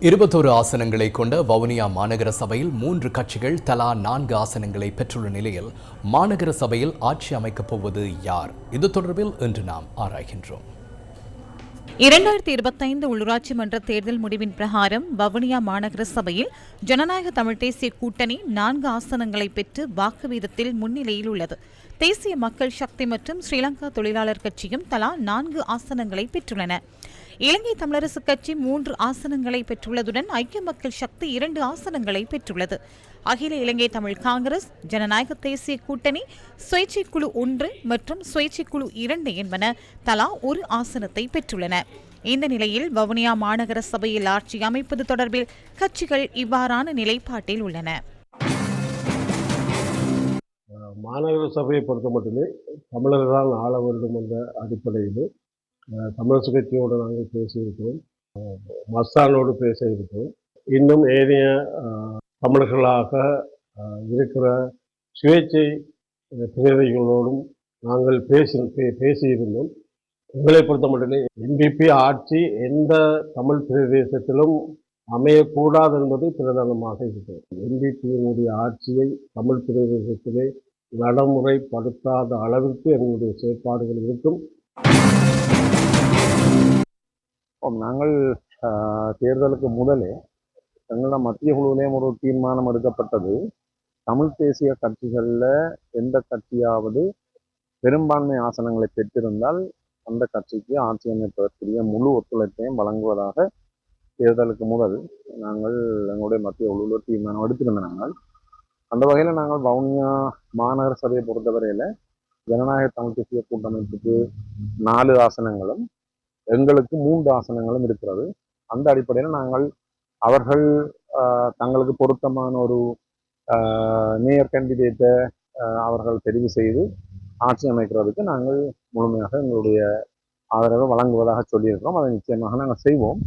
இருபத்தோரு ஆசனங்களை கொண்ட வவுனியா மாநகர சபையில் மூன்று கட்சிகள் தலா நான்கு ஆசனங்களை பெற்றுள்ள நிலையில் மாநகர சபையில் ஆட்சி அமைக்கப் போவது யார்? இது தொடர்பில் இன்று நாம் ஆராய்கின்றோம். இரண்டாயிரத்தி இருபத்தைந்து உள்ளூராட்சி மன்ற தேர்தல் முடிவின் பிரகாரம் வவுனியா மாநகர சபையில் ஜனநாயக தமிழ் தேசிய கூட்டணி நான்கு ஆசனங்களை பெற்று வாக்கு வீதத்தில் முன்னிலையில் உள்ளது. தேசிய மக்கள் சக்தி மற்றும் ஸ்ரீலங்கா தொழிலாளர் கட்சியும் தலா நான்கு ஆசனங்களை பெற்றுள்ளன. இலங்கை தமிழரசுக் கட்சி மூன்று ஆசனங்களை பெற்றுள்ளதுடன் ஐக்கிய மக்கள் சக்தி இரண்டு ஆசனங்களை பெற்றுள்ளது. அகில இலங்கை தமிழ் காங்கிரஸ் ஜனநாயக தேசிய கூட்டணி சுயேட்சை குழு ஒன்று மற்றும் சுயேட்சை குழு இரண்டு என்பன தலா ஒரு ஆசனத்தை பெற்றுள்ளன. இந்த நிலையில் வவுனியா மாநகர சபையில் ஆட்சி அமைப்பது தொடர்பில் கட்சிகள் இவ்வாறான நிலைப்பாட்டில் உள்ளன. மாநகர சபையை பொறுத்த மட்டுமே தமிழர்கள் ஆள வேண்டும் என்ற அடிப்படையில் தமிழரசு கட்சியோடு நாங்கள் பேசியிருக்கிறோம். மஸ்தானோடு பேச இன்னும் ஏனைய தமிழர்களாக இருக்கிற சுயேட்சை அஹ், பிரதிகளோடும் நாங்கள் பேசி பே- பேசியிருந்தோம். எங்களை பொறுத்த மட்டுமே என்பிபி ஆட்சி எந்த தமிழ் பிரதேசத்திலும் அமையக்கூடாது என்பது பிரதானமாக இருக்கிறது. என்பிபியினுடைய ஆட்சியை தமிழ் பிரதேசத்திலே நடைமுறைப்படுத்தாத அளவிற்கு எங்களுடைய செயற்பாடுகள் இருக்கும். நாங்கள் தேர்தலுக்கு முதலே எங்களோட மத்திய குழுவிலேயும் ஒரு தீர்மானம் எடுக்கப்பட்டது. தமிழ் தேசிய கட்சிகளில் எந்த கட்சியாவது பெரும்பான்மை ஆசனங்களை பெற்றிருந்தால் அந்த கட்சிக்கு ஆட்சி அமைப்பதற்குரிய முழு ஒத்துழைப்பையும் வழங்குவதாக தேர்தலுக்கு முதல் நாங்கள் எங்களுடைய மத்திய குழுவில் தீர்மானம் எடுத்திருந்த நாங்கள். அந்த வகையில் நாங்கள் வவுனியா மாநகர சபையை பொறுத்தவரையில் ஜனநாயக தமிழ் தேசிய கூட்டமைப்புக்கு நாலு ஆசனங்களும் எங்களுக்கு மூன்று ஆசனங்களும் இருக்கிறது. அந்த அடிப்படையில் நாங்கள் அவர்கள் ஆஹ், தங்களுக்கு பொருத்தமான ஒரு மேயர் கேண்டிடேட்டை அவர்கள் தெரிவு செய்து ஆட்சி அமைக்கிறதுக்கு நாங்கள் முழுமையாக எங்களுடைய ஆதரவை வழங்குவதாக சொல்லியிருக்கிறோம். அதை நிச்சயமாக நாங்கள் செய்வோம்.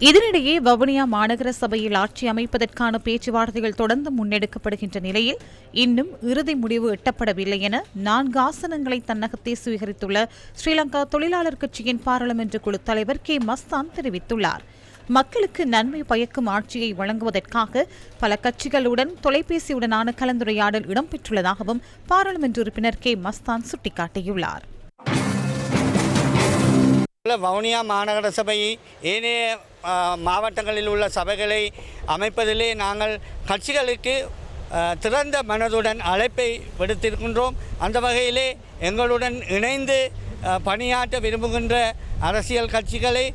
இதனிடையே வவுனியா மாநகர சபையில் ஆட்சி அமைப்பதற்கான பேச்சுவார்த்தைகள் தொடர்ந்து முன்னெடுக்கப்படுகின்ற நிலையில் இன்னும் இறுதி முடிவு எட்டப்படவில்லை என நான்கு ஆசனங்களை தன்னகத்தே சுவீகரித்துள்ள ஸ்ரீலங்கா தொழிலாளர் கட்சியின் பாராளுமன்ற குழு தலைவர் கே. மஸ்தான் தெரிவித்துள்ளார். மக்களுக்கு நன்மை பயக்கும் ஆட்சியை வழங்குவதற்காக பல கட்சிகளுடன் தொலைபேசியுடனான கலந்துரையாடல் இடம்பெற்றுள்ளதாகவும் பாராளுமன்ற உறுப்பினர் கே. மஸ்தான் சுட்டிக்காட்டியுள்ளார். வவுனியா மாநகர சபை ஏனைய மாவட்டங்களில் உள்ள சபைகளை அமைப்பதிலே நாங்கள் கட்சிகளுக்கு திறந்த மனதுடன் அழைப்பை விடுத்திருக்கின்றோம். அந்த வகையிலே எங்களுடன் இணைந்து பணியாற்ற விரும்புகின்ற அரசியல் கட்சிகளை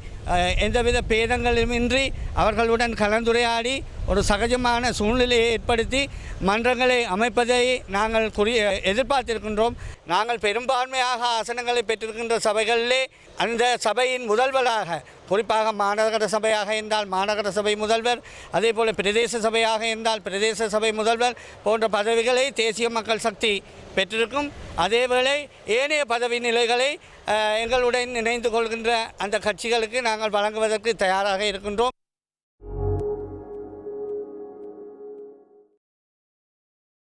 எந்தவித பேதங்களுமின்றி அவர்களுடன் கலந்துரையாடி ஒரு சகஜமான சூழ்நிலையை ஏற்படுத்தி மன்றங்களை அமைப்பதை நாங்கள் குறி எதிர்பார்த்திருக்கின்றோம். நாங்கள் பெரும்பான்மையாக ஆசனங்களை பெற்றிருக்கின்ற சபைகளிலே அந்த சபையின் முதல்வராக குறிப்பாக மாநகர சபையாக இருந்தால் மாநகர சபை முதல்வர் அதே போல் பிரதேச சபையாக இருந்தால் பிரதேச சபை முதல்வர் போன்ற பதவிகளை தேசிய மக்கள் சக்தி பெற்றிருக்கும். அதேவேளை ஏனைய பதவி நிலைகளை எங்களுடன் இணைந்து கொள்கின்ற அந்த கட்சிகளுக்கு நாங்கள் வழங்குவதற்கு தயாராக இருக்கின்றோம்.